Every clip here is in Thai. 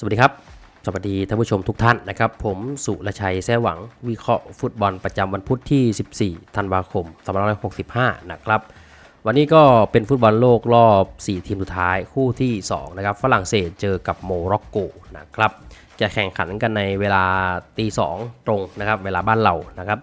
สวัสดีครับ สวัสดีท่านผู้ชมทุกท่านนะครับ ผมสุรชัยแซ่หวัง วิเคราะห์ฟุตบอลประจำวันพุธที่ 14 ธันวาคม 2565 นะครับ วันนี้ก็เป็นฟุตบอลโลกรอบ 4 ทีมสุดท้ายคู่ที่ 2 นะครับ ฝรั่งเศสเจอกับโมร็อกโกนะครับ จะแข่งขันกันในเวลาตีสองตรงนะครับ เวลาบ้านเรานะครับ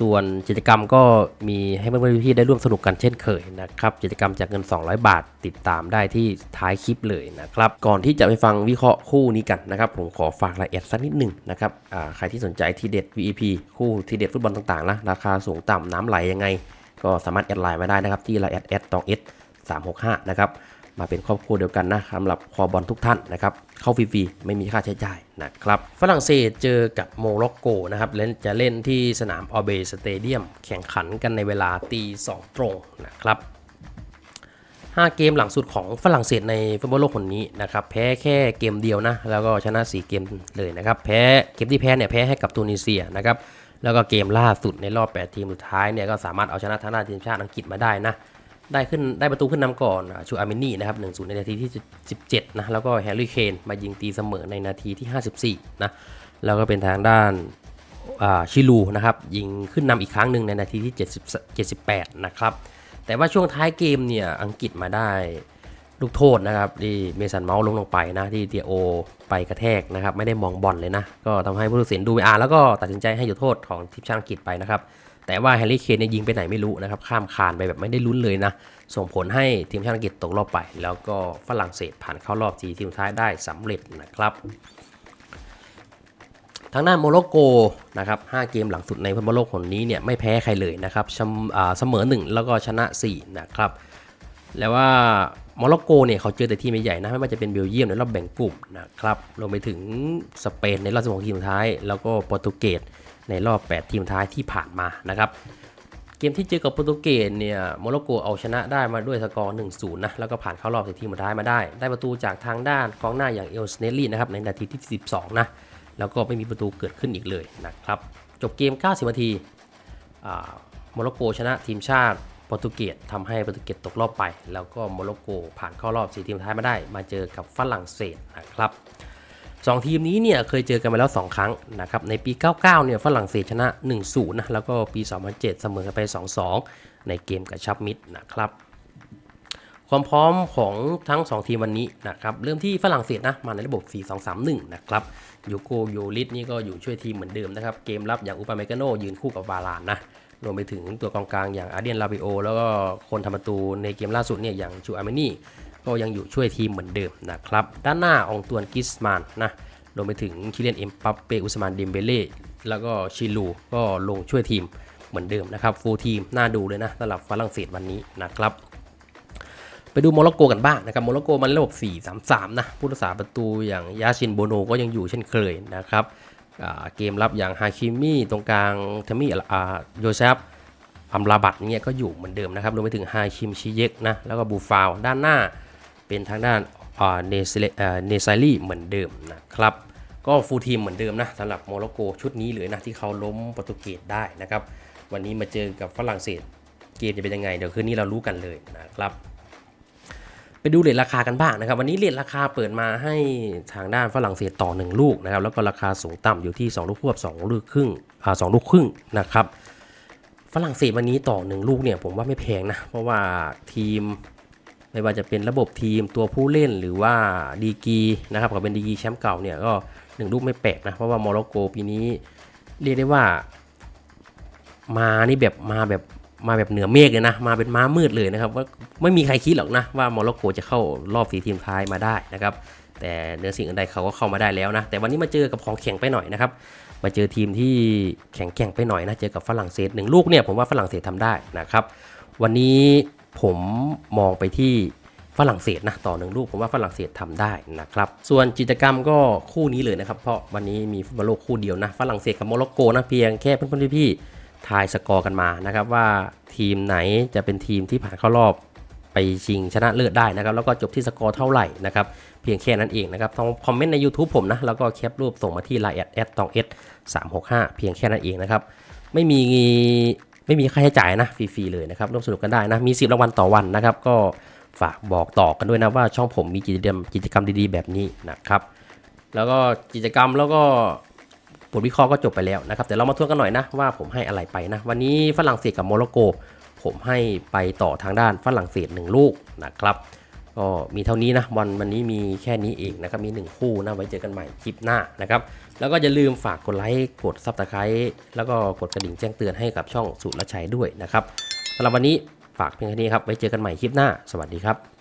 ส่วนกิจกรรมก็มีให้เพื่อนๆพี่ได้ร่วมสนุกกันเช่นเคยนะครับกิจกรรมจากเงิน 200 บาทติดตามได้ที่ท้ายคลิปเลยนะครับก่อนที่จะไปฟังวิเคราะห์คู่นี้กันนะครับผมขอฝากรายละเอียดสักนิดหนึ่งนะครับใครที่สนใจทีเด็ด VEP คู่ทีเด็ดฟุตบอลต่างๆนะราคาสูงต่ำน้ำไหลยังไง ก็สามารถแอดไลน์มาได้นะครับที่ไลน์แอดแอดตองเอสสามหกห้านะครับ มาเป็นครอบครัวเดียวกันนะสำหรับคอบอลทุกท่านนะครับเข้าฟรีๆไม่มีค่าใช้จ่ายนะครับฝรั่งเศสเจอกับโมร็อกโกนะครับเล่นจะเล่นที่สนามออเบสเตเดียมแข่งขันกันในเวลาตีสองตรงนะครับ5 เกมหลังสุดของฝรั่งเศสในฟุตบอลโลกคนนี้นะครับแพ้แค่เกมเดียวนะ แล้วก็ชนะ 4 เกมเลยนะครับแพ้เกมที่แพ้เนี่ยแพ้ให้กับตูนิเซียนะครับแล้วก็เกมล่าสุดในรอบ 8 ทีมสุดท้ายเนี่ยก็สามารถเอาชนะทางด้านทีมชาติอังกฤษมาได้นะ ได้ขึ้นได้ประตูขึ้นนำก่อนชูอาร์เมนี่นะครับ1-0ในนาทีที่ 17 นะ แล้วก็แฮร์รี่เคนมายิงตีเสมอในนาทีที่ 54 นะ แล้วก็เป็นทางด้านชิลูนะครับ ยิงขึ้นนำอีกครั้งหนึ่งในนาทีที่ 70 78 นะครับ แต่ว่าช่วงท้ายเกมเนี่ย อังกฤษมาได้ลูกโทษนะครับที่เมสันเมาส์ลงลงไปนะ ที่เตียโอไปกระแทกนะครับ ไม่ได้มองบอลเลยนะ ก็ทำให้ผู้ตัดสินดูไม่อาแล้วก็ตัดสินใจให้หยุดโทษของทีมชาติอังกฤษไปนะครับ แต่ว่าแฮร์รี่เคนเนี่ยยิงไปไหนไม่รู้นะครับ ข้ามคานไปแบบไม่ได้ลุ้นเลยนะ ส่งผลให้ทีมชาติอังกฤษตกรอบไป แล้วก็ฝรั่งเศสผ่านเข้ารอบทีทีมสุดท้ายได้สำเร็จนะครับ ทางด้านโมร็อกโกนะครับ5เกมหลังสุดในฟุตบอลโลกคนนี้เนี่ยไม่แพ้ใครเลยนะครับชมอ่าเสมอ 1 แล้วก็ชนะ 4 นะครับ แล้วว่าโมร็อกโกเนี่ยเขาเจอแต่ทีมใหญ่ๆนะไม่ว่าจะเป็นเบลเยียมในรอบแบ่งกลุ่มนะครับรวมไปถึงสเปนในรอบ 16 ทีมสุดท้าย แล้วก็โปรตุเกสในรอบ 8 ทีมท้ายที่ผ่านมานะครับเกมที่เจอกับโปรตุเกสเนี่ยโมร็อกโกเอาชนะได้มาด้วยสกอร์ 1-0 นะ แล้วก็ผ่านเข้ารอบในทีมสุดท้ายมาได้ ได้ประตูจากทางด้านกองหน้าอย่างเอลสเนลลี่นะครับในนาทีที่ 12 นะ แล้วก็ไม่มีประตูเกิดขึ้นอีกเลยนะครับ จบเกม 90 นาทีอ่าโมร็อกโกชนะทีมชาติ โปรตุเกสทำให้โปรตุเกสตกรอบไป แล้วก็โมร็อกโกผ่านเข้ารอบ4ทีมท้ายมาได้ มาเจอกับฝรั่งเศสนะครับสองทีมนี้เนี่ยเคยเจอกันมาแล้ว 2 ครั้งนะครับในปี 99 เนี่ยฝรั่งเศสชนะ 1-0 นะแล้วก็ปี 2007 เสมอกันไป 2-2 ในเกมกระชับมิตรนะครับความพร้อมของทั้ง 2 ทีมวันนี้นะครับเริ่มที่ฝรั่งเศสนะมาในระบบ 4-2-3-1 นะครับยูโกโยลิสนี่ก็อยู่ช่วยทีมเหมือนเดิมนะครับเกมรับอย่างอุปาเมกาโนยืนคู่กับวาลานนะ รวมไปถึงตัวกองกลางอย่างอาเดียนลาบิโอแล้วก็คนทำประตูในเกมล่าสุดเนี่ยอย่างชูอาร์เมนี่ก็ยังอยู่ช่วยทีมเหมือนเดิมนะครับ ด้านหน้าองตวนกิสมานนะรวมไปถึงคิเลียนเอ็มปัปเปอุสมานเดมเบเล่แล้วก็ชิลูก็ลงช่วยทีมเหมือนเดิมนะครับฟูลทีมน่าดูเลยนะสำหรับฝรั่งเศสวันนี้นะครับ ไปดูโมร็อกโกกันบ้างนะครับโมร็อกโกมันระบบ 4-3-3 นะผู้รักษาประตูอย่างยาชินโบโนก็ยังอยู่เช่นเคยนะครับ เกมรับอย่างฮาคิมี่ตรงกลางทามี่อ่าโยเซฟอัมราบัตเนี่ยก็อยู่เหมือนเดิมนะครับรวมไปถึงฮาคิมชิเยกนะแล้วก็บูฟาวด้านหน้าเป็นทางด้านเนซเลอ่าเนไซลี่เหมือนเดิมนะครับก็ฟูลทีมเหมือนเดิมนะสำหรับโมร็อกโกชุดนี้เลยนะที่เขาล้มโปรตุเกสได้นะครับวันนี้มาเจอกับฝรั่งเศสเกมจะเป็นยังไง เดี๋ยวคืนนี้เรารู้กันเลยนะครับ ไปดูเลทราคากันบ้างนะครับ วันนี้เลทราคาเปิดมาให้ทางด้านฝรั่งเศสต่อ 1 ลูกนะครับ แล้วก็ราคาสูงต่ำอยู่ที่ 2 ลูกควบ2ลูกครึ่งอ่าสองลูกครึ่งนะครับ ฝรั่งเศสวันนี้ต่อ 1 ลูกเนี่ยผมว่าไม่แพงนะ เพราะว่าทีมไม่ว่าจะเป็นระบบทีมตัวผู้เล่นหรือว่าดีกีนะครับเขาเป็นดีกีแชมป์เก่าเนี่ยก็หนึ่งลูกไม่แปลกนะ เพราะว่าโมร็อกโกปีนี้เรียกได้ว่ามานี่แบบมาแบบ มาแบบเหนือเมฆเลยนะ มาเป็นม้ามืดเลยนะครับว่าไม่มีใครคิดหรอกนะว่าโมร็อกโกจะเข้ารอบสีทีมท้ายมาได้นะครับ แต่เหนือสิ่งอื่นใดเขาก็เข้ามาได้แล้วนะ แต่วันนี้มาเจอกับของแข็งไปหน่อยนะครับ มาเจอทีมที่แข็งแกร่งไปหน่อยนะ เจอกับฝรั่งเศสหนึ่งลูกเนี่ยผมว่าฝรั่งเศสทำได้นะครับ วันนี้ผมมองไปที่ฝรั่งเศสนะต่อหนึ่งลูกผมว่าฝรั่งเศสทำได้นะครับ ส่วนกิจกรรมก็คู่นี้เลยนะครับ เพราะวันนี้มีฟุตบอลโลกคู่เดียวนะฝรั่งเศสกับโมร็อกโกนะเพียงแค่เพื่อนๆพี่ๆ ทายสกอร์กันมานะครับว่าทีมไหนจะเป็นทีมที่ผ่านเข้ารอบไปชิงชนะเลิศได้นะครับแล้วก็จบที่สกอร์เท่าไหร่นะครับเพียงแค่นั้นเองนะครับต้องคอมเมนต์ใน YouTube ผมนะแล้วก็แคปรูปส่งมาที่ Line แอดแอดตองเอสสามหกห้าเพียงแค่นั้นเองนะครับไม่มีไม่มีค่าใช้จ่ายนะฟรีๆเลยนะครับร่วมสนุกกันได้นะมีสิบรางวัลต่อวันนะครับก็ฝากบอกต่อกันด้วยนะว่าช่องผมมีกิจกรรมกิจกรรมดีๆ แบบนี้นะครับแล้วก็กิจกรรมแล้วก็ บทวิเคราะห์ก็จบไปแล้วนะครับ แต่เรามาทวนกันหน่อยนะว่าผมให้อะไรไปนะ วันนี้ฝรั่งเศสกับโมร็อกโก ผมให้ไปต่อทางด้านฝรั่งเศส 1 ลูกนะครับ ก็มีเท่านี้นะวันวันนี้มีแค่นี้เองนะครับ มี 1 คู่นะไว้เจอกันใหม่คลิปหน้านะครับ แล้วก็อย่าลืมฝากกดไลค์กดซับสไครต์แล้วก็กดกระดิ่งแจ้งเตือนให้กับช่องสุรชัยด้วยนะครับสำหรับวันนี้ฝากเพียงแค่นี้ครับไว้เจอกันใหม่คลิปหน้า สวัสดีครับ